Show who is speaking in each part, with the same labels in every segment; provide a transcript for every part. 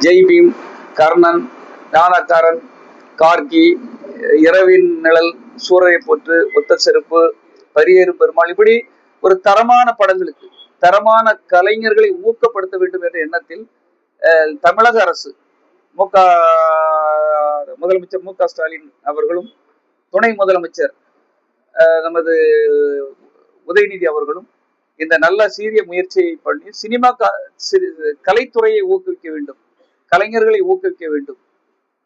Speaker 1: ஜெய் பீம் கர்ணன் ஞானக்காரன் கார்கி இரவின் நிழல் சூரரை போற்று ஒத்த செருப்பு பரியேறு பெருமாள் இப்படி ஒரு தரமான படங்களுக்கு தரமான கலைஞர்களை ஊக்கப்படுத்த வேண்டும் என்ற எண்ணத்தில் தமிழக அரசு மு க முதலமைச்சர் மு க ஸ்டாலின் அவர்களும் துணை முதலமைச்சர் நமது உதயநிதி அவர்களும் இந்த நல்ல சீரிய முயற்சியை பண்ணி சினிமா க- கலைத்துறையை ஊக்குவிக்க வேண்டும். கலைஞர்களை ஊக்குவிக்க வேண்டும்.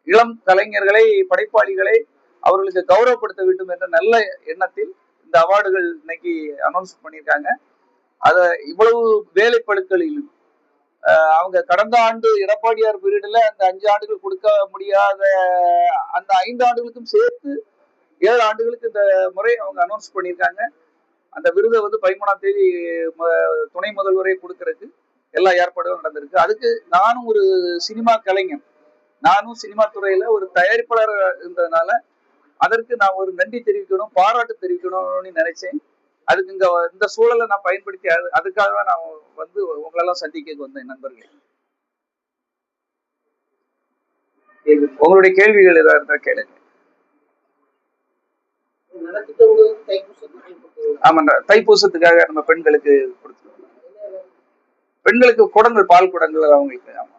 Speaker 1: இளம் கலைஞர்களை படைப்பாளிகளை அவர்களுக்கு கௌரவப்படுத்த வேண்டும் என்ற நல்ல எண்ணத்தில் இந்த அவார்டுகள் இன்னைக்கு அனௌன்ஸ் பண்ணியிருக்காங்க. அதை இவ்வளவு வேலைப்பழுக்களிலும் அவங்க கடந்த ஆண்டு எடப்பாடியார் பீரியடில் அந்த அஞ்சு ஆண்டுகள் கொடுக்க முடியாத அந்த ஐந்து ஆண்டுகளுக்கும் சேர்த்து ஏழு ஆண்டுகளுக்கு இந்த முறை அவங்க அனௌன்ஸ் பண்ணியிருக்காங்க. அந்த விருதை வந்து பதிமூணாம் தேதி துணை முதல்வரே கொடுக்கறதுக்கு எல்லா ஏற்பாடுகளும் நடந்திருக்கு. அதுக்கு நானும் ஒரு சினிமா கலைஞன். நானும் சினிமா துறையில ஒரு தயாரிப்பாளர் இருந்ததுனால அதற்கு நான் ஒரு நன்றி தெரிவிக்கணும் பாராட்டு தெரிவிக்கணும்னு நினைச்சேன். அதுக்கு இந்த இந்த சூழலை நான் பயன்படுத்தி அது அதுக்காக தான் நான் வந்து உங்களெல்லாம் சந்திக்க வந்தேன் நண்பர்களே. உங்களுடைய கேள்விகள் ஏதாவது இருந்தா கேளுங்க? ஆமாண்டா தைப்பூசத்துக்காக நம்ம பெண்களுக்கு கொடுத்துருக்கோம் பெண்களுக்கு குடங்கள் பால் குடங்கள் அவங்களுக்கு ஆமா.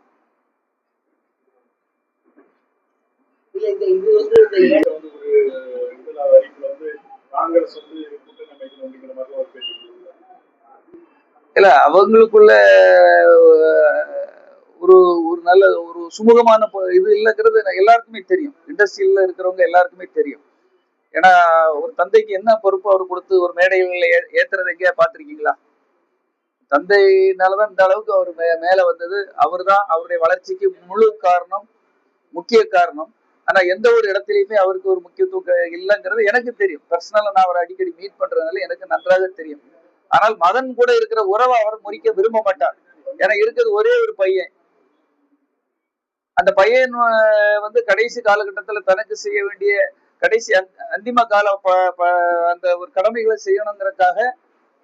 Speaker 2: இல்ல
Speaker 1: அவங்களுக்குள்ள ஒரு ஒரு நல்ல ஒரு சுமூகமான இது இல்லைங்கிறது எல்லாருக்குமே தெரியும். இண்டஸ்ட்ரியில இருக்கிறவங்க எல்லாருக்குமே தெரியும். ஏன்னா ஒரு தந்தைக்கு என்ன பொறுப்பு அவர் கொடுத்து ஒரு மேடைகளில் ஏ- ஏத்துறது எங்கேயா பார்த்திருக்கீங்களா? தந்தையினாலதான் இந்த அளவுக்கு அவர் மே மேல வந்தது. அவர்தான் அவருடைய வளர்ச்சிக்கு முழு காரணம் முக்கிய காரணம். ஆனா எந்த ஒரு இடத்துலயுமே அவருக்கு ஒரு முக்கியத்துவம் இல்லைங்கிறது எனக்கு தெரியும். பர்சனலா நான் அவரை அடிக்கடி மீட் பண்றதுனால எனக்கு நன்றாக தெரியும். ஆனால் மதன் கூட இருக்கிற உறவை அவர் முறிக்க விரும்ப மாட்டார். ஏன்னா இருக்கிறது ஒரே ஒரு பையன். அந்த பையன் வந்து கடைசி காலகட்டத்துல தனக்கு செய்ய வேண்டிய கடைசி அந்திம கால அந்த ஒரு கடமைகளை செய்யணுங்கிறதுக்காக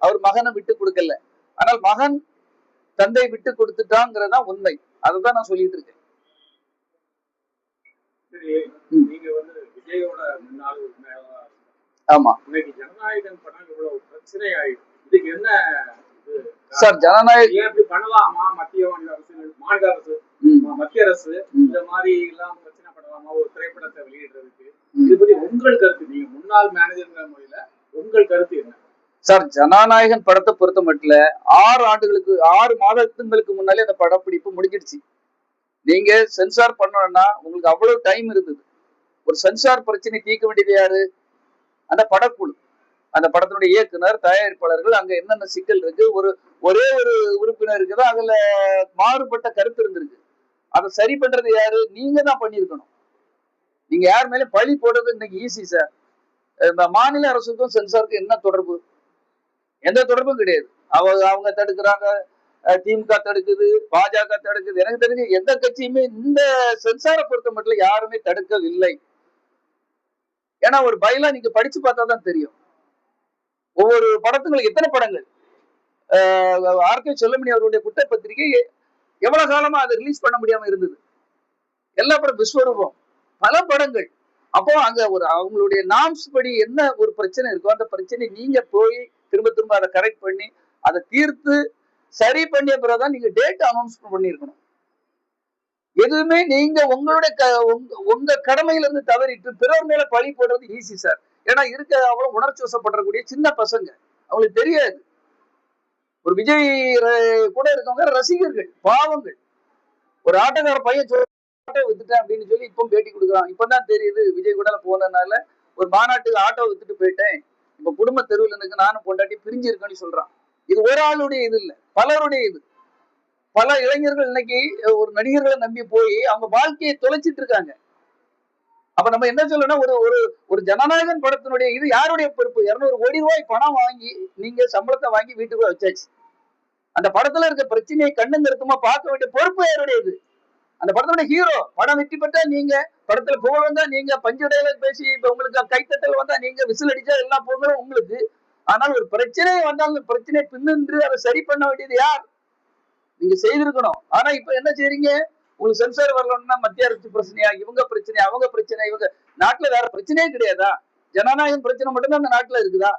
Speaker 1: அவர் மகனை விட்டு கொடுக்கல. ஆனால் மகன் தந்தை விட்டு கொடுத்துட்டாங்கிறது தான் உண்மை. அதுதான் நான் சொல்லிட்டு இருக்கேன்.
Speaker 3: நீங்க வந்து விஜயோட
Speaker 1: ஆமா.
Speaker 3: ஜனநாயகன் படம் இவ்வளவு பிரச்சனை ஆயிடுச்சு இதுக்கு என்ன?
Speaker 1: சார் ஜனநாயக
Speaker 3: ஏன் இப்படி பண்ணலாமா? மத்திய மாநில அரசு மாநில அரசு மத்திய அரசு. இந்த மாதிரி எல்லாம் பிரச்சனை பண்ணலாமா? ஒரு திரைப்படத்தை வெளியிடுறதுக்கு. இது பத்தி உங்கள் கருத்து நீங்க முன்னாள் மேனேஜர்ங்கிற முறையில உங்கள் கருத்து என்ன?
Speaker 1: சார் ஜனநாயகன் படத்தை பொறுத்த மட்டும் ஆறு ஆண்டுகளுக்கு ஆறு மாதத்துங்களுக்கு முன்னாலே அந்த படப்பிடிப்பு முடிஞ்சிடுச்சு. நீங்க சென்சார் பண்ணணும்னா உங்களுக்கு அவ்வளவு டைம் இருந்தது. ஒரு சென்சார் பிரச்சனை தீர்க்க வேண்டியது யாரு? அந்த படக்குழு. அந்த படத்தினுடைய இயக்குனர் தயாரிப்பாளர்கள் அங்க என்னென்ன சிக்கல் இருக்கு? ஒரு ஒரே ஒரு உறுப்பினர் இருக்குதோ அதுல மாறுபட்ட கருத்து இருந்திருக்கு. அதை சரி பண்றது யாரு? நீங்க தான் பண்ணியிருக்கணும். நீங்க யார் மேலே பழி போடுறது இன்னைக்கு ஈஸி சார். இந்த மாநில அரசுக்கும் சென்சாருக்கும் என்ன தொடர்பு? எந்த தொடர்பும் கிடையாது. அவங்க அவங்க தடுக்கிறாங்க திமுக தடுக்குது பாஜக தடுக்குது. எனக்கு தெரிஞ்சு எந்த கட்சியுமே இந்த சென்சாரை பொறுத்த மட்டும் யாருமே தடுக்கவில்லை. ஏன்னா ஒரு பயிலா நீங்க படிச்சு பார்த்தா தான் தெரியும். ஒவ்வொரு படத்துங்களுக்கு எத்தனை படங்கள்? ஆர்கே செல்லமணி அவருடைய குற்றப்பத்திரிகை எவ்வளவு காலமா அதை ரிலீஸ் பண்ண முடியாம இருந்தது? எல்லா படம் விஸ்வரூபம். பல படங்கள். அப்போ அங்க ஒரு அவங்களுடைய நாம்ஸ் படி என்ன ஒரு பிரச்சனை இருக்கோ அந்த பிரச்சனை நீங்க போய் திரும்ப திரும்ப அதை கரெக்ட் பண்ணி அதை தீர்த்து சரி பண்ணிய பிறகுதான் நீங்க டேட் அனௌன்ஸ் பண்ணிருக்கணும் எதுவுமே நீங்க உங்களுடைய உங்க- உங்க கடமையில இருந்து தவறிட்டு பிறர் மேல பழி போடுறது ஈஸி சார் ஏன்னா இருக்க அவ்வளவு உணர்ச்சி வசப்படக்கூடிய சின்ன பசங்க. அவங்களுக்கு தெரியாது. ஒரு விஜய் கூட இருக்கவங்க ரசிகர்கள் பாவங்கள். ஒரு ஆட்டோக்கார பையன் ஆட்டோ வித்துட்டேன் அப்படின்னு சொல்லி இப்போ பேட்டி கொடுக்குறான். இப்பதான் தெரியுது விஜய் கூட போனதுனால ஒரு மாநாட்டுக்கு ஆட்டோ வித்துட்டு போயிட்டேன். இப்ப குடும்ப தெருவில் எனக்கு நானும் பொண்டாட்டி பிரிஞ்சு இருக்கேன்னு சொல்றான். இது ஒரு ஆளுடைய இது இல்ல பலருடைய இது. பல இளைஞர்கள் இன்னைக்கு ஒரு நடிகர்களை நம்பி போய் அவங்க வாழ்க்கையை தொலைச்சிட்டு இருக்காங்க. அப்ப நம்ம என்ன சொல்லணும் ஒரு ஒரு ஒரு ஜனநாயகன் படத்தினுடைய இது யாருடைய பொறுப்பு? இருநூறு கோடி ரூபாய் பணம் வாங்கி நீங்க சம்பளத்தை வாங்கி வீட்டுக்குள்ள வச்சாச்சு. அந்த படத்துல இருக்க பிரச்சனையை கண்ணுங்க கருத்துமா பார்க்க வேண்டிய பொறுப்பு யாருடையது? அந்த படத்தோட ஹீரோ படம் வெற்றி பெற்றா நீங்க படத்துல புகழ் வந்தா நீங்க பஞ்சு டைலாக் பேசி இப்ப உங்களுக்கு கைத்தட்டல் வந்தா நீங்க விசில் அடிச்சா எல்லா புகழும் உங்களுக்கு. ஆனால் ஒரு பிரச்சனை வந்தால் அந்த பிரச்சனை பின்னின்று அதை சரி பண்ண வேண்டியது யார்? நீங்க செய்திருக்கணும். ஆனா இப்ப என்ன செய்றீங்க? உங்களுக்கு சென்சார் வரலன்னா மத்திய அரசு பிரச்சனையா? இவங்க பிரச்சனையா? அவங்க பிரச்சனை இவங்க நாட்டுல வேற பிரச்சனையே கிடையாதா? ஜனநாயகம் பிரச்சனை மட்டும்தான் அந்த நாட்டுல இருக்குதா?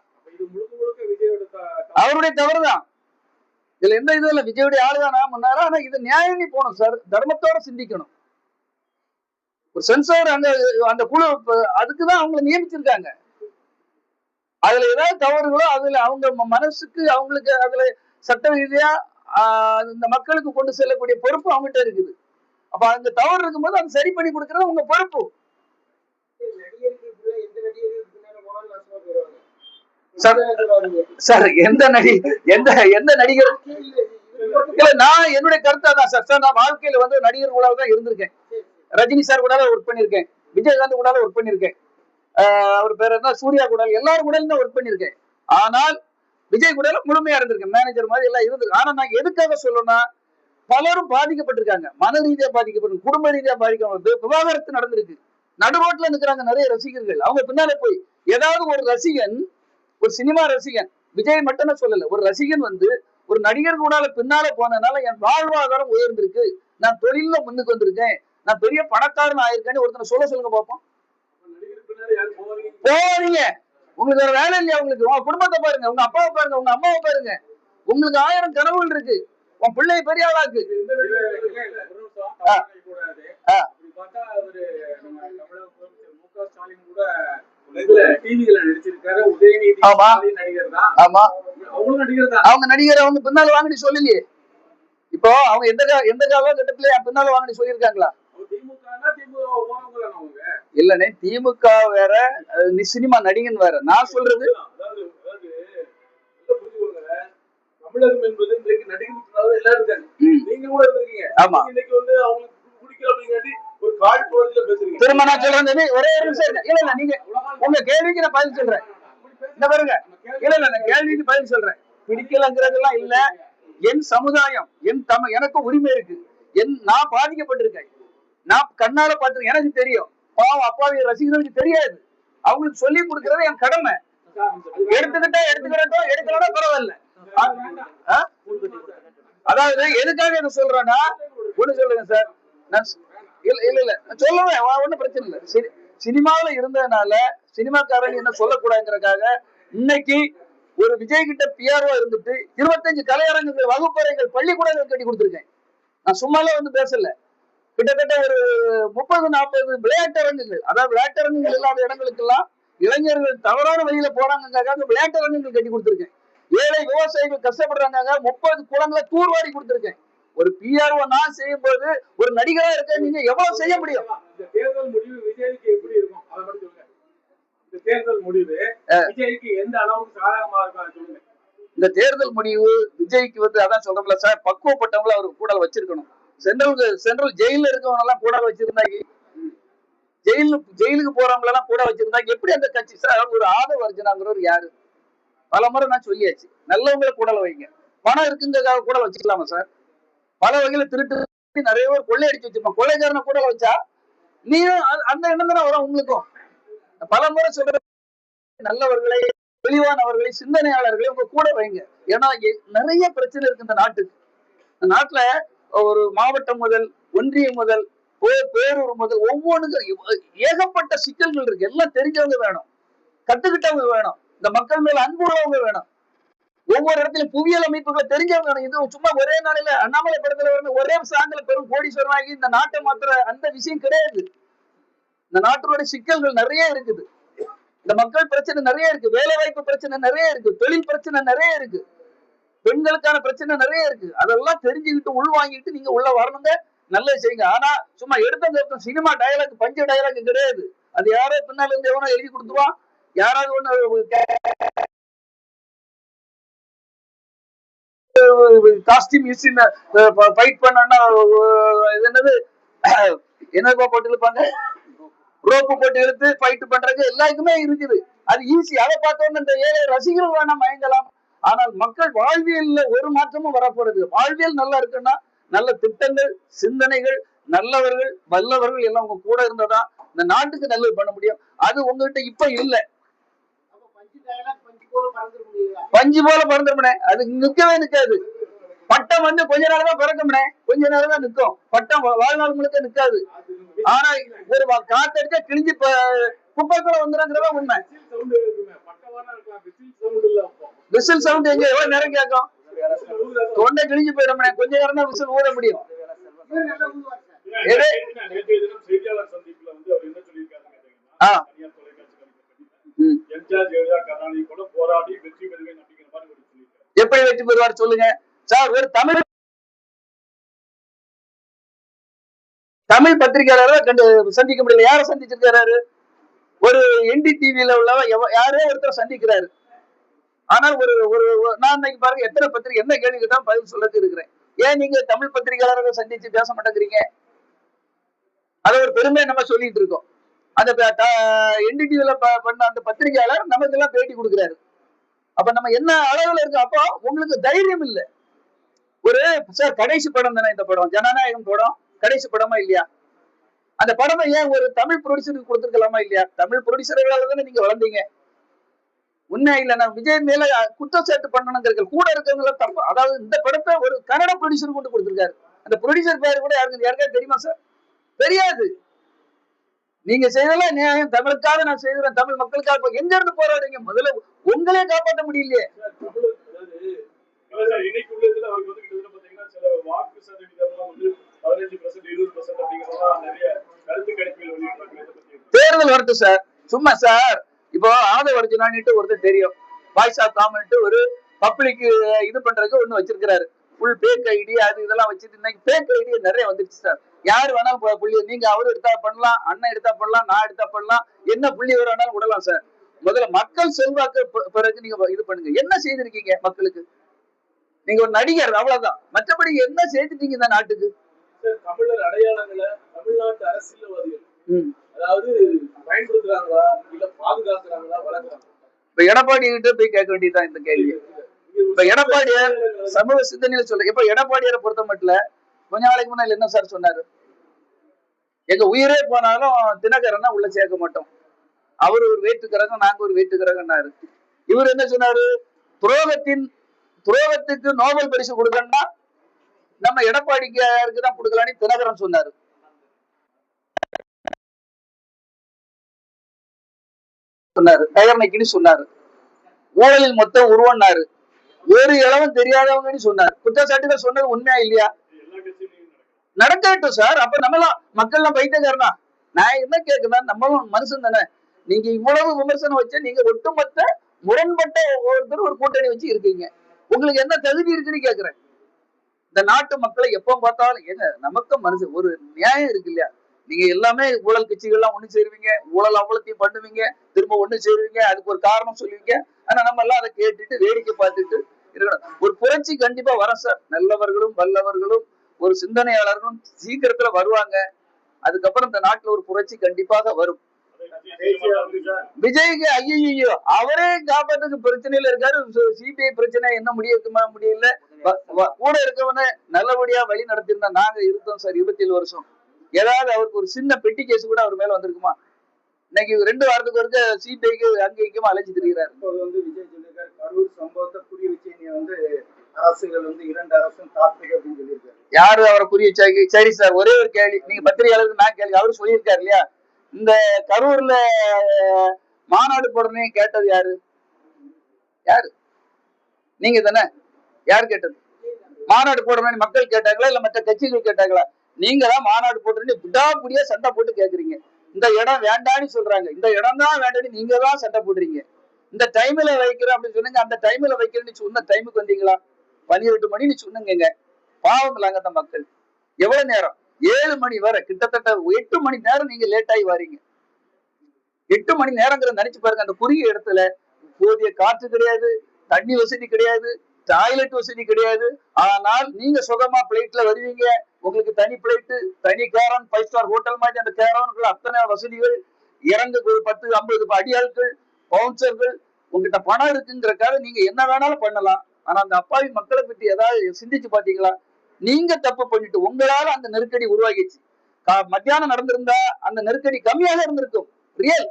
Speaker 1: அவருடைய தவறுதான். இதுல எந்த இதுவும் இல்ல. விஜயுடைய ஆளுதானா? முன்னாரா? ஆனா இது நியாயம் நீ போகணும் சார் தர்மத்தோட சிந்திக்கணும். ஒரு சென்சார் அங்க அந்த குழு அதுக்குதான் அவங்களை நியமிச்சிருக்காங்க. அதுல ஏதாவது தவறுகளோ அதுல அவங்க மனசுக்கு அவங்களுக்கு அதுல சட்ட ரீதியா இந்த மக்களுக்கு கொண்டு செல்லக்கூடிய பொறுப்பு அவங்ககிட்ட இருக்குது. அப்ப அந்த தவறு இருக்கும்போது அதை சரி பண்ணி கொடுக்கறது உங்க பொறுப்பு
Speaker 2: நடிகர்களுக்குள்ள எந்த நடிகர்களுக்கு பின்னால போனாலும் நாசமா போயிடுவாங்க
Speaker 1: சார். எந்த நடி எந்த எந்த நடிகர்
Speaker 2: இல்ல,
Speaker 1: நான் என்னுடைய கருத்தா தான் சார். சார் நான் வாழ்க்கையில வந்து நடிகர் கூட தான் இருந்திருக்கேன். ரஜினி சார் கூட ஒர்க் பண்ணிருக்கேன் விஜயகாந்த் கூட ஒர்க் பண்ணிருக்கேன் அவர் பேர் என்ன? சூர்யா கூட எல்லாரும் கூட தான் ஒர்க் பண்ணிருக்கேன் ஆனால் விஜய் கூட முழுமையா இருந்திருக்கேன். மேனேஜர் மாதிரி எல்லாம் இருந்திருக்கு ஆனா நான் எதுக்காக சொல்லணும்னா பலரும் பாதிக்கப்பட்டிருக்காங்க. மன ரீதியா பாதிக்கப்பட்டு குடும்ப ரீதியா பாதிக்கப்பட்டு விவாகரத்து நடந்திருக்கு. நடுரோட்ல இருக்கிறாங்க நிறைய ரசிகர்கள். அவங்க பின்னாலே போய் ஏதாவது ஒரு ரசிகன் ஒரு சினிமா ரசிகன். விஜய் மட்டும் சொல்லல. ஒரு ரசிகன் வந்து ஒரு நடிகர் கூட பின்னால போனதுனால என் வாழ்வாதாரம் உயர்ந்திருக்கு. நான் தொழில முன்னுக்கு வந்திருக்கேன். நான் பெரிய பணக்காரன் ஆயிருக்கேன்னு ஒருத்தனை சொல்ல சொல்லுங்க பாப்போம்.
Speaker 3: நடிகர் போவாதீங்க.
Speaker 1: உங்களுக்கு வேற வேலை இல்லையா உங்களுக்கு? உங்க குடும்பத்தை பாருங்க. உங்க அப்பாவை பாருங்க. உங்க அம்மாவை பாருங்க. உங்களுக்கு ஆயிரம் கனவுகள் இருக்கு. உன் பிள்ளைய பெரிய ஆளாக்கு. ஆ.
Speaker 3: ஸ்டாலின் கூட
Speaker 1: ஆமா.
Speaker 3: நடிகர்
Speaker 1: ஆமா.
Speaker 3: நடிகர்
Speaker 1: அவங்க நடிகர் அவங்க பின்னால வாங்கடி சொல்லலையே இப்போ அவங்க எந்த எந்த காலகட்டத்திலயும் என் பின்னால வாங்கடி சொல்லியிருக்காங்க
Speaker 3: திமுக திமுக போனவங்க தானே அவங்க?
Speaker 1: இல்லனே திமுக வேற நீ சினிமா நடிகன் வேற. நான் சொல்றது
Speaker 3: தமிழகம் என்பது இன்றைக்கு நடிகர்களுக்கு எல்லாரும் இருக்காங்க. நீங்க கூட இருந்திருக்கீங்க.
Speaker 1: ஆமா.
Speaker 3: இன்னைக்கு வந்து அவங்களுக்கு பிடிக்கல அப்படிங்காட்டி
Speaker 1: திரும்ப நான் சொல்றேன் ஒரே ஒரு நிமிஷம். இல்ல இல்ல நீங்க உங்க கேள்விக்கு நான் பதில் சொல்றேன். இந்த பாருங்க. இல்ல இல்ல நான் கேள்விக்கு பதில் சொல்றேன். பிடிக்கலங்கிறதெல்லாம் இல்ல. என் சமுதாயம் என் தமிழ் எனக்கு உரிமை இருக்கு. என் நான் பாதிக்கப்பட்டிருக்கேன். நான் கண்ணால பார்த்து எனக்கு தெரியும். பாவம் அப்பாவி ரசிகர்களுக்கு தெரியாது. அவங்களுக்கு சொல்லி கொடுக்கறது என் கடமை. எடுத்துக்கிட்டா எடுத்துக்கிறட்டும் எடுக்கலன்னா பரவாயில்ல? அதாவது எதுக்காக இதை சொல்றேன்னா ஒண்ணு சொல்லுங்க சார். நான் இல்ல இல்ல இல்ல. நான் சொல்லுவேன் வா- ஒண்ணும் பிரச்சனை இல்ல. சரி சினிமாவுல இருந்ததுனால சினிமாக்காரன் என்ன சொல்லக்கூடாதுங்கிறக்காக இன்னைக்கு ஒரு விஜய் கிட்ட பிஆர்ஓ இருந்துட்டு இருபத்தஞ்சு கலையரங்குகள் வகுப்பறைகள் பள்ளிக்கூடங்கள் கட்டி கொடுத்துருக்கேன். நான் சும்மாலே வந்து பேசல. கிட்டத்தட்ட ஒரு முப்பது நாற்பது விளையாட்டரங்குகள் அதாவது விளையாட்டரங்குகள் இல்லாத இடங்களுக்கெல்லாம் இளைஞர்கள் தவறான வழியில போறாங்கக்காக விளையாட்டரங்குகள் கட்டி கொடுத்துருக்கேன். ஏழை விவசாயிகள் கஷ்டப்படுறாங்க முப்பது குளங்களை தூர்வாரி கொடுத்துருக்கேன். ஒரு பிஆர்ஓ நான் செய்யும் போது ஒரு நடிகரா இருக்க நீங்க எவ்வளவு செய்ய முடியும்?
Speaker 3: இந்த தேர்தல் முடிவு விஜய்க்கு எப்படி இருக்கும்? அதை மட்டும் சொல்லுங்க. இந்த தேர்தல் முடிவு விஜய்க்கு எந்த அளவுக்கு சாதகமா இருக்கும் சொல்லுங்க.
Speaker 1: இந்த தேர்தல் முடிவு விஜய்க்கு வந்து அதான் சொல்றோம்ல சார் பக்குவப்பட்டவங்கள அவர் கூட வச்சிருக்கணும். சென்ட்ரல் சென்ட்ரல் ஜெயில இருக்கவங்க எல்லாம் கூட வச்சிருந்தாங்க ஜெயிலு ஜெயிலுக்கு போறவங்க எல்லாம் கூட வச்சிருந்தாங்க எப்படி அந்த கட்சி சார் ஒரு ஆதவ அர்ஜுனாங்கிறவர் யாரு? பல முறை நான் சொல்லியாச்சு. நல்லவங்களை கூட வைங்க. பணம் இருக்குங்கிறதுக்காக கூட வச்சுக்கலாமா சார்? பல வகையில திருட்டு நிறைய பேர் கொள்ளையடிச்சு வச்சிருப்பான் கொள்ளைக்காரனை கூட வச்சா நீயும் அந்த எண்ணம் தானே வரும் உங்களுக்கும். பல முறை சொல்ற நல்லவர்களை தெளிவானவர்களை சிந்தனையாளர்களை உங்க கூட வைங்க. ஏன்னா நிறைய பிரச்சனை இருக்கு இந்த நாட்டுக்கு இந்த நாட்டுல ஒரு மாவட்டம் முதல் ஒன்றியம் முதல் பேரூர் முதல் ஒவ்வொன்றுக்கும் ஏகப்பட்ட சிக்கல்கள் இருக்கு. எல்லாம் தெரிஞ்சவங்க வேணும். கத்துக்கிட்டவங்க வேணும். இந்த மக்கள் மேல அன்பு உள்ளவங்க வேணும். ஒவ்வொரு இடத்துலயும் புவியியல் அமைப்புகளை தெரிஞ்சவங்க இது சும்மா ஒரே நாளையில அண்ணாமலை படத்துல வந்து ஒரே சாயந்தரம் பெரும் கோடீஸ்வரனாகி இந்த நாட்டை மாத்துற அந்த விஷயம் கிடையாது. இந்த நாட்டினுடைய சிக்கல்கள் நிறைய இருக்குது. இந்த மக்கள் பிரச்சனை நிறைய இருக்கு. வேலை வாய்ப்பு பிரச்சனை நிறைய இருக்கு. தொழில் பிரச்சனை நிறைய இருக்கு. பெண்களுக்கான பிரச்சனை நிறைய இருக்கு. அதெல்லாம் தெரிஞ்சுக்கிட்டு உள்வாங்கிட்டு நீங்க உள்ள வரணுங்க. நல்லது செய்யுங்க. ஆனா சும்மா எடுத்த சினிமா டயலாக் பஞ்ச டயலாக் கிடையாது. அது யாரோ பின்னால இருந்து எவனோ எழுதி கொடுத்துருவான். யாராவது ஒண்ணு காஸ்டியூம் யூஸ் ஃபைட் பண்ணா இது என்னது? என்னப்பா போட்டு இருப்பாங்க ரோப்பு போட்டு இழுத்து ஃபைட் பண்றது எல்லாருக்குமே இருக்குது. அது ஈஸி அதை பார்த்தோன்னு இந்த ஏழை ரசிகர்கள் வேணா மயங்கலாம். ஆனால் மக்கள் வாழ்வியல்ல ஒரு மாற்றமும் வரப்போறது வாழ்வியல் நல்லா இருக்குன்னா நல்ல திட்டங்கள் சிந்தனைகள் நல்லவர்கள் வல்லவர்கள் எல்லாம் உங்க கூட இருந்ததா இந்த நாட்டுக்கு நல்லது பண்ண முடியும். அது உங்ககிட்ட இப்ப இல்ல.
Speaker 2: பஞ்சு போல
Speaker 1: பறந்துருமனே அது நிக்கவே நிக்காது. பட்டம் வந்து கொஞ்ச நேரம் தான் பிறக்கும்னே கொஞ்ச நேரம் தான் நிக்கும். பட்டம் வாழ்நாள் முழுக்க நிக்காது. ஆனா ஒரு காத்தடிச்சா கிழிஞ்சு ப- குப்பைக்குள்ள வந்துருங்கிறதா உண்மை.
Speaker 3: விசில் சவுண்ட்
Speaker 1: எங்க? எவ்வளவு நேரம் கேட்கும்? தொண்டை கிழிஞ்சு போயிடும்னே கொஞ்ச நேரம் தான் விசில் ஊத முடியும்.
Speaker 3: சொல்லியிருக்காரு
Speaker 1: எப்படி வெற்றி பெறுவார் சொல்லுங்க. சார் ஒரு தமிழ் தமிழ் பத்திரிகையாளர் கண்டு சந்திக்க முடியல. யாரை சந்திச்சிருக்கிறாரு? ஒரு என்டி டிவியில உள்ளவ யாரே யாரோ ஒருத்தர் சந்திக்கிறாரு. ஆனால் ஒரு ஒரு நான் இன்னைக்கு பாருங்க எத்தனை பத்திரிகை என்ன கேள்வி கேட்டா பதில் சொல்லிட்டு இருக்கிறேன் ஏன் நீங்க தமிழ் பத்திரிகையாளரை சந்திச்சு பேச மாட்டேங்கிறீங்க அதை ஒரு பெருமை நம்ம சொல்லிட்டு இருக்கோம். அந்த என்டிடிவில பண்ண அந்த பத்திரிகையாளர் நமக்கு எல்லாம் பேட்டி கொடுக்குறாரு. அப்ப நம்ம என்ன அளவுல இருக்கு? அப்போ உங்களுக்கு தைரியம் இல்ல. ஒரு சார் கடைசி படம் தானே இந்த படம்? ஜனநாயகம் படம் கடைசி படமா இல்லையா? அந்த படத்தை ஏன் ஒரு தமிழ் ப்ரொடியூசருக்கு கொடுத்துருக்கலாமா இல்லையா? தமிழ் ப்ரொடியூசர்களால தானே நீங்க வளர்ந்தீங்க. உண்மை இல்ல நான் விஜய் மேல குற்றச்சாட்டு பண்ணணுங்கிறது கூட இருக்கவங்கள தப்பு. அதாவது இந்த படத்தை ஒரு கன்னட ப்ரொடியூசர் கொண்டு கொடுத்திருக்காரு. அந்த ப்ரொடியூசர் பேர் கூட யாருக்கு யாருக்காவது தெரியுமா சார் தெரியாது. நீங்க செய்தெல்லாம் நியாயம் தமிழுக்காக நான் செய்கிறேன். தமிழ் மக்களுக்காக எங்க இருந்து போராடுறீங்க? முதல்ல உங்களே காப்பாற்ற முடியலையே. தேர்தல் வரட்டும் சார். சும்மா சார். இப்போ ஆதவ அர்ஜுனானிட்டு ஒருத்தர் தெரியும். வாய்ஸ் ஆஃப் காமன்ட்டு ஒரு பப்ளிக் இது பண்றதுக்கு ஒண்ணு வச்சிருக்கிறாரு. ஃபுல் பேக் ஐடி அது இதெல்லாம் வச்சுட்டு இன்னைக்கு பேக் ஐடி நிறைய வந்துருச்சு சார். யார் வேணாலும் புள்ளி நீங்க அவரு எடுத்தா பண்ணலாம் அண்ணன் எடுத்தா பண்ணலாம் நான் எடுத்தா பண்ணலாம். என்ன புள்ளி வேணாலும் விடலாம் சார் முதல்ல மக்கள் செல்வாக்கு பிறகு நீங்க இது பண்ணுங்க. என்ன செய்திருக்கீங்க மக்களுக்கு? நீங்க ஒரு நடிகர் அவ்வளவுதான். மற்றபடி என்ன செய்துட்டீங்க இந்த நாட்டுக்கு?
Speaker 3: தமிழர் அடையாளங்களை தமிழ்நாட்டு அரசியல்வாதிகள். அதாவது பயன்படுத்துறாங்களா இல்ல பாதுகாக்கிறாங்களா வளர்க்குறாங்களா?
Speaker 1: இப்ப எடப்பாடி கிட்ட போய் கேட்க வேண்டியதுதான் இந்த கேள்வி. இப்ப எடப்பாடியார் சமூக சிந்தனையில சொல்ல இப்ப எடப்பாடியாரை பொறுத்த மட்டும் கொஞ்ச நாளைக்கு முன்னாடி என்ன சார் சொன்னாரு? எங்க உயிரே போனாலும் தினகரன்னா உள்ள சேர்க்க மாட்டோம். அவர் ஒரு வேற்றுக்கிறகம் நாங்க ஒரு வேற்றுக்கிறகம்னாரு இவர் என்ன சொன்னாரு? துரோகத்தின் துரோகத்துக்கு நோபல் பரிசு கொடுக்கணும்னா நம்ம எடப்பாடிக்கு தான் கொடுக்கலான்னு தினகரன் சொன்னாரு. சொன்னாரு. டயர்னைக்குன்னு சொன்னாரு. ஊழலில் மொத்தம் உருவன்னாரு ஒரு இளவும் தெரியாதவங்கன்னு சொன்னார். குற்றச்சாட்டுகள் சொன்னது உண்மையா இல்லையா? நடக்கட்டும் சார். அப்ப நம்மளாம் மக்கள்லாம் பைத்தியக்காரனா? நான் என்ன கேட்கிறேன் நம்மளும் மனுஷன் தானே. நீங்க இவ்வளவு விமர்சனம் வச்சு நீங்க ஒட்டுமொத்த முரண்பட்ட ஒருத்தர் ஒரு கூட்டணி வச்சு இருக்கீங்க. உங்களுக்கு என்ன தகுதி இருக்குன்னு கேக்குறேன். இந்த நாட்டு மக்களை எப்ப பார்த்தாலும் ஏங்க நமக்கு மனுஷன் ஒரு நியாயம் இருக்கு இல்லையா? நீங்க எல்லாமே ஊழல் கட்சிகள்லாம் ஒண்ணு சேருவீங்க ஊழல் அவ்வளத்தையும் பண்ணுவீங்க திரும்ப ஒண்ணு சேருவீங்க அதுக்கு ஒரு காரணம் சொல்லுவீங்க. ஆனா நம்ம எல்லாம் அதை கேட்டுட்டு வேடிக்கை பார்த்துட்டு இருக்கணும். ஒரு புரட்சி கண்டிப்பா வரும் சார். நல்லவர்களும் வல்லவர்களும் ஒரு சிந்தனையாளர்களும் சீக்கிரத்துல வருவாங்க. அதுக்கப்புறம் இந்த நாட்டுல ஒரு புரட்சி கண்டிப்பாக வரும். விஜய்க்கு ஐயோ அவரே காப்பாத்துக்கு பிரச்சனையில இருக்காரு. சிபிஐ பிரச்சனை என்ன முடியுமா முடியல. கூட இருக்கவன நல்லபடியா வழி நடத்திருந்தா நாங்க இருந்தோம் சார் இருபத்தி ஏழு வருஷம். ஏதாவது அவருக்கு ஒரு சின்ன பெட்டி கேஸ் கூட அவர் மேல வந்திருக்குமா? இன்னைக்கு ரெண்டு வாரத்துக்கு ஒருக்க சிபிஐக்கு அங்க அழைச்சி அலைஞ்சு திரிகிறாரு
Speaker 2: வந்து விஜய் சொல்லியிருக்காரு கரூர் சம்பவத்தை புரிய வச்சு நீ வந்து அரசுகள் வந்து இரண்டு அரசும் தாக்குது அப்படின்னு சொல்லியிருக்காரு.
Speaker 1: யாரு அவரை புரிய வச்சாங்க சரி சார் ஒரே ஒரு கேள்வி. நீங்க பத்திரிகையாளருக்கு நான் கேள்வி. அவரு சொல்லியிருக்காரு இல்லையா? இந்த கரூர்ல மாநாடு போடணும் கேட்டது யாரு? யாரு? நீங்க தானே? யார் கேட்டது? மாநாடு போடணும்னு மக்கள் கேட்டாங்களா இல்ல மற்ற கட்சிகள் கேட்டாங்களா? நீங்க தான் மாநாடு போட்டுன்னு விடாபுடியா சண்டை போட்டு கேக்குறீங்க. இந்த இடம் வேண்டான்னு சொல்றாங்க. இந்த இடம் தான் வேண்டாம்னு நீங்க தான் சண்டை போடுறீங்க. இந்த டைம்ல வைக்கிறேன் அப்படின்னு சொன்னீங்க. அந்த டைம்ல வைக்கிறேன்னு சொன்ன டைமுக்கு வந்தீங்களா? பன்னிரெண்டு மணின்னு சொன்னீங்க பாவங்களாங்க அந்த மக்கள். எவ்வளவு நேரம்? ஏழு மணி வரை கிட்டத்தட்ட எட்டு மணி நேரம் நீங்க லேட் ஆகி வரீங்க. எட்டு மணி நேரங்கிற நினைச்சு பாருங்க. அந்த குறுகிய இடத்துல போதிய காற்று கிடையாது தண்ணி வசதி கிடையாது டாய்லெட் வசதி கிடையாது. ஆனால் நீங்க சுகமா பிளைட்ல வருவீங்க. உங்களுக்கு தனி பிளேட்டு தனி கேரன் ஃபைவ் ஸ்டார் ஹோட்டல் மாதிரி அந்த கேரனுக்குள்ள அத்தனை வசதிகள். இறங்கு பத்து ஐம்பது அடியாள்கள் பவுன்சர்கள் உங்ககிட்ட பணம் இருக்குங்கிறக்காக நீங்க என்ன வேணாலும் பண்ணலாம். ஆனா அந்த அப்பாவி மக்களை பத்தி ஏதாவது சிந்திச்சு பாத்தீங்களா? நீங்க தப்பு பண்ணிட்டு உங்களால அந்த நெருக்கடி உருவாகிச்சு மத்தியானம் நடந்திருந்தா அந்த நெருக்கடி கம்மியாக இருந்திருக்கும். ரியல்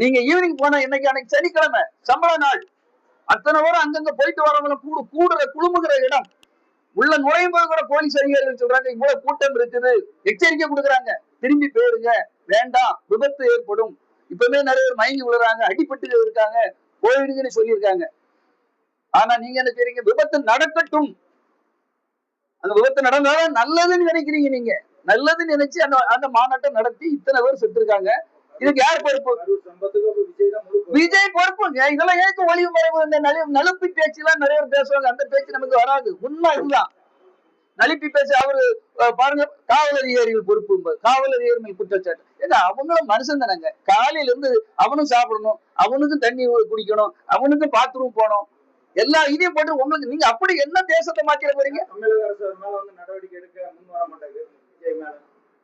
Speaker 1: நீங்க ஈவினிங் போனா இன்னைக்கு அன்னைக்கு சனிக்கிழமை சம்பள நாள். அத்தனை பேரும் அங்கங்க போயிட்டு வரவங்க கூடு கூடுற குழுமுகிற இடம். உள்ள நுழையும் போது கூட போலீஸ் அதிகாரிகள் சொல்றாங்க இவ்வளவு கூட்டம் இருக்குது. எச்சரிக்கை கொடுக்குறாங்க. திரும்பி போயிருங்க வேண்டாம். விபத்து ஏற்படும். இப்பவுமே நிறைய பேர் மயங்கி விழுறாங்க. அடிபட்டு இருக்காங்க. போயிடுங்கன்னு சொல்லியிருக்காங்க. ஆனா நீங்க என்ன செய்றீங்க? விபத்து நடக்கட்டும். அந்த விபத்து நடந்தாலும் நல்லதுன்னு நினைக்கிறீங்க நீங்க. நல்லதுன்னு நினைச்சு அந்த அந்த மாநாட்டை நடத்தி இத்தனை பேர் செத்துருக்காங்க. இதுக்கு யார் பொறுப்பு?
Speaker 2: விஜய் தான் பொறுப்பு.
Speaker 1: விஜய் பொறுப்புங்க இதெல்லாம் ஏற்க ஒளிவு மறைவு? இந்த நலுப்பி பேச்சு எல்லாம் நிறைய பேர் பேசுவாங்க. அந்த பேச்சு நமக்கு வராது. உண்மை இதுதான் நலிப்பி பேச்சு அவரு பாருங்க காவல் அதிகாரிகள் பொறுப்பு காவல் அதிகாரி மேல் குற்றச்சாட்டு. ஏங்க அவங்களும் மனுஷன் தானங்க. காலையில இருந்து அவனும் சாப்பிடணும். அவனுக்கும் தண்ணி குடிக்கணும். அவனுக்கும் பாத்ரூம் போகணும். எல்லா இதையும் போட்டு உங்களுக்கு நீங்க அப்படி என்ன தேசத்தை மாத்திர போறீங்க?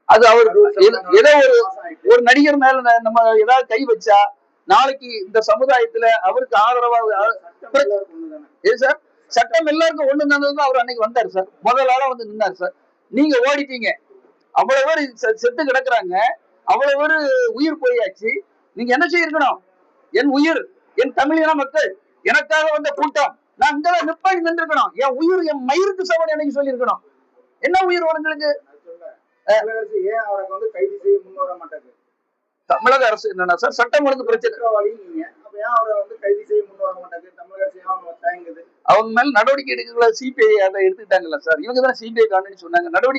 Speaker 1: அது அவர் ஏதோ- ஒரு. ஒரு நடிகர் மேல நம்ம ஏதாவது கை வச்சா நாளைக்கு இந்த சமுதாயத்துல அவருக்கு ஆதரவா. ஏ சார்? சட்டம் எல்லாருக்கும் ஒண்ணு தான் அவர் அன்னைக்கு வந்தார் சார். முதல் ஆளா வந்து நின்னார் சார். நீங்க ஓடிட்டீங்க அவ்வளவு பேர் செத்து கிடக்குறாங்க. அவ்வளவு பேர் உயிர் போயாச்சு. நீங்க என்ன செய்யிருக்கணும் என் உயிர் என் தமிழின மக்கள் எனக்காக வந்த கூட்டம். நான் இங்கதான் நிப்பாடி நின்றுக்கணும் என் உயிர் என் மயிருக்கு சவன் எனக்கு சொல்லியிருக்கணும்? என்ன உயிர்
Speaker 2: சொல்ல. தமிழக அரசு ஏன் அவரை வந்து கைது செய்ய முன் வர மாட்டாங்க
Speaker 1: தமிழக அரசு என்னன்னா சார் சட்டம் ஒழுங்கு பிரச்சனை. அவங்க மேல நடவடிக்கை எடுக்கல சிபிஐ அதை எடுத்துக்கிட்டாங்கல்ல சார். இவங்க தான் சிபிஐ காணுன்னு சொன்னாங்க. நடவடிக்கை